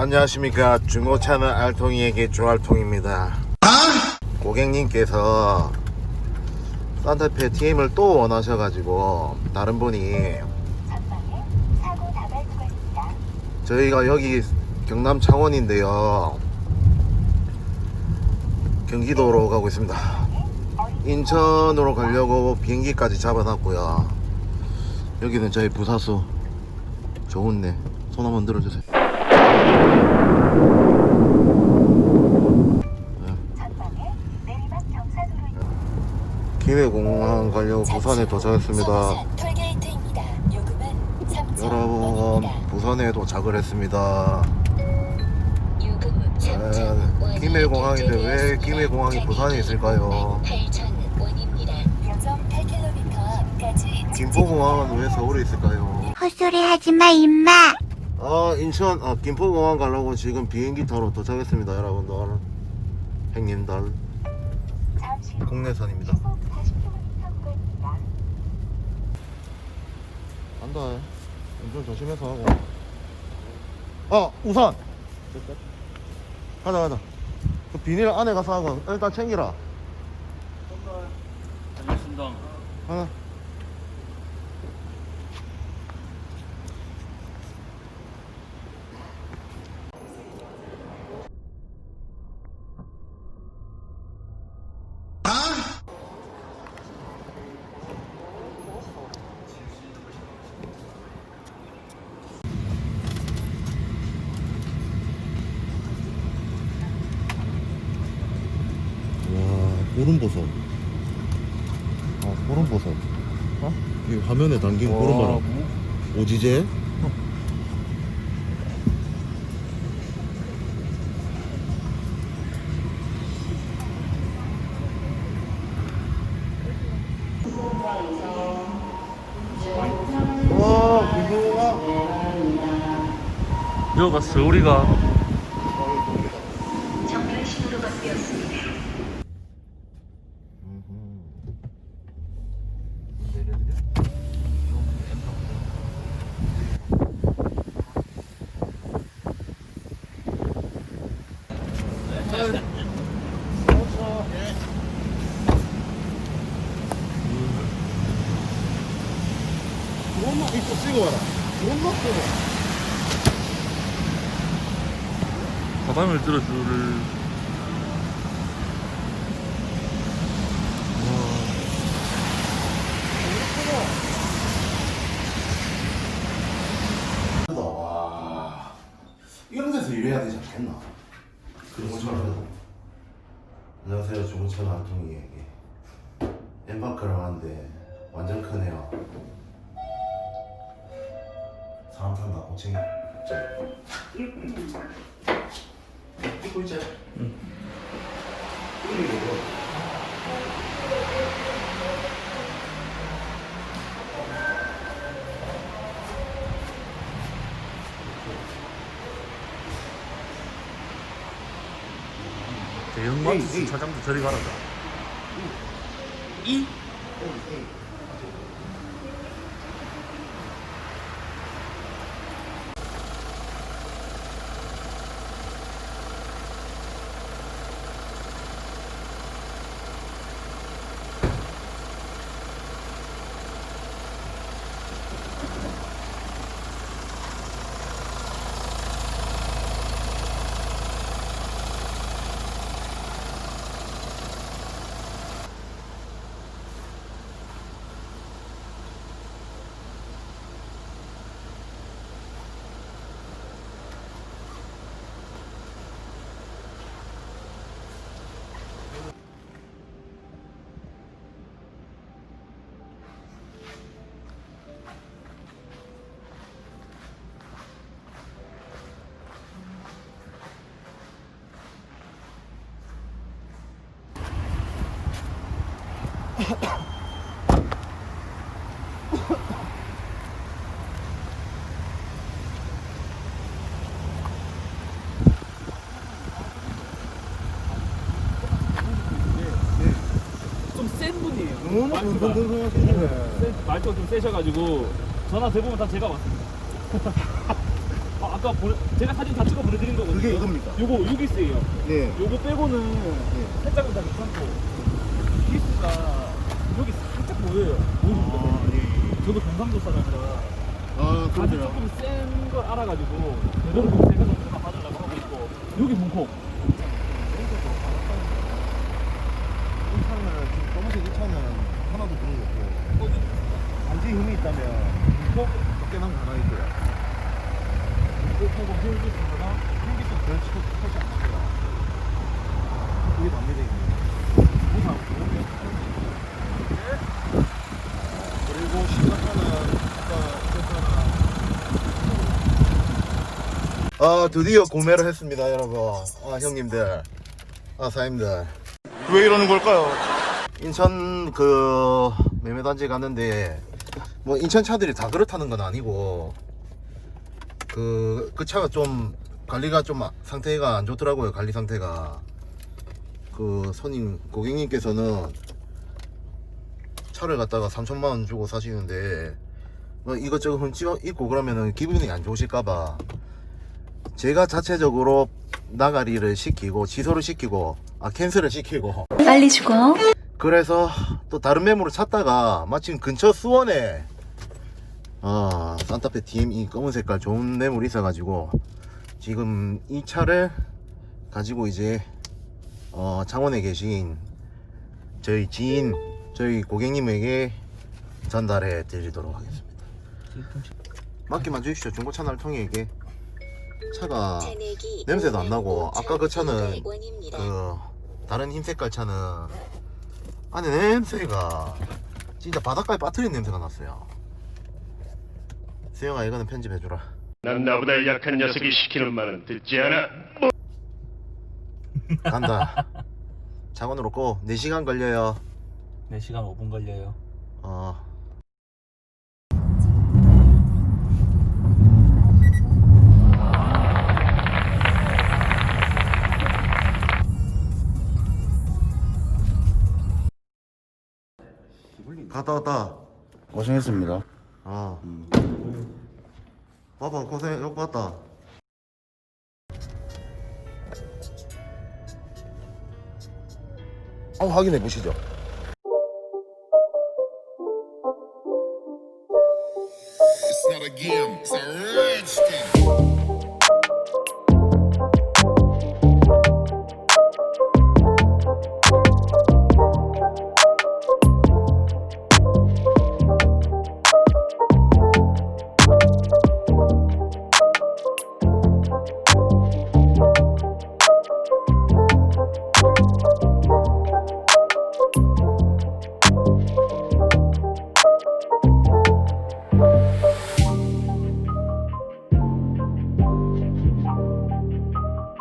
안녕하십니까. 중고차는 알통이에게 조알통입니다. 고객님께서 산타페 TM을 또 원하셔가지고 다른 분이. 저희가 여기 경남 창원인데요. 경기도로 가고 있습니다. 인천으로 가려고 비행기까지 잡아놨고요. 여기는 저희 부사수. 좋은데 손 한번 들어주세요 경사도로입니다. 기회공항 가려고 부산에 도착했습니다 톨게이트입니다. 요금은 3,000원입니다. 여러분 부산에 도착을 했습니다 김해공항인데 왜 김해공항이 부산에 있을까요? 8,000원입니다. 요점 8km 앞까지 김포공항은 왜 서울에 있을까요? 헛소리 하지 마, 임마. 아 인천 아 김포공항 가려고 지금 비행기 타러 도착했습니다 여러분들. 행님들. 국내선입니다. 시속 40km 구간입니다. 안다 운전 조심해서 하고. 아 우산! 가자 가자. 그 비닐 안에 가서 하고 일단 챙기라. 알겠습니다. 하나 와 보름버섯 아 보름버섯 어? 이 화면에 담긴 보름버섯 오지제? 와 비교가 여기가 서울이가 정면 신호로가 되었습니다. 가방을 들어줄 와 이런 데서 일해야 되지 않겠나? 것처럼 안녕하세요 중고차는 안통이에게. 엠바크를 하는데 완전 크네요. 사람 탄다 고챙이 찍고 있지? 응 이거 대형마트 주차장도 저리 가라다. 이? 좀 센 분이에요. 너무 말투가. 긍긍긍하시네 센- 말투가 좀 세셔가지고 전화 대부분 다 제가 왔습니다. 아, 아까 보내, 제가 사진 다 찍어 보내드린 거거든요. 그게 이겁니까? 요거 유기스예요. 네. 요거 빼고는 살짝은 다 괜찮고 기스가 여기 살짝 보여요. 보이십니까? 아, 예, 예. 저도 경상도 사람이라 아, 아주 그러더라. 조금 센 걸 알아가지고 제대로 좀 제가 좀 받으려고 하고 있고 여기 문콕 이 차는 지금 검은색 이 차는 하나도 그런 거 없고 단지 흠이 있다면 꼭 어깨랑 하나 있고요. 문콕하고 헬기 하나 흠이 좀덜 치고 터지 않고요. 그게 반대되어 있네요. 무상 보험이 그리고 시간하는 아까 이랬잖아. 아 드디어 구매를 했습니다 여러분. 아 형님들. 아 사장님들. 왜 이러는 걸까요? 인천 그 매매단지 갔는데 뭐 인천 차들이 다 그렇다는 건 아니고 그, 그 차가 좀 관리가 좀 상태가 안 좋더라고요 관리 상태가. 그 손님 고객님께서는 차를 갖다가 3천만 원 주고 사시는데 뭐 이것저것 훔쳐 입고 그러면은 기분이 안 좋으실까봐 제가 자체적으로 나가리를 시키고 취소를 시키고 아 캔슬을 시키고. 빨리 죽어. 그래서 또 다른 매물을 찾다가 마침 근처 수원에 어, 산타페 DME 검은 색깔 좋은 매물이 있어가지고 지금 이 차를 가지고 이제 어, 창원에 계신 저희 지인 저희 고객님에게 전달해 드리도록 하겠습니다. 맡기만 주십시오. 중고차 날통에게 차가 냄새도 안 나고 아까 그 차는 그 다른 흰 색깔 차는 안에 냄새가 진짜 바닥까지 빠뜨린 냄새가 났어요. 수영아 이거는 편집해주라. 난 나보다 약한 녀석이 시키는 말은 듣지 않아. 간다. 창원으로 고 4시간 걸려요. 4시간 5분 걸려요 갔다 왔다. 고생했습니다. 아. 음. 봐봐 고생 욕 봤다. 한번 확인해 보시죠.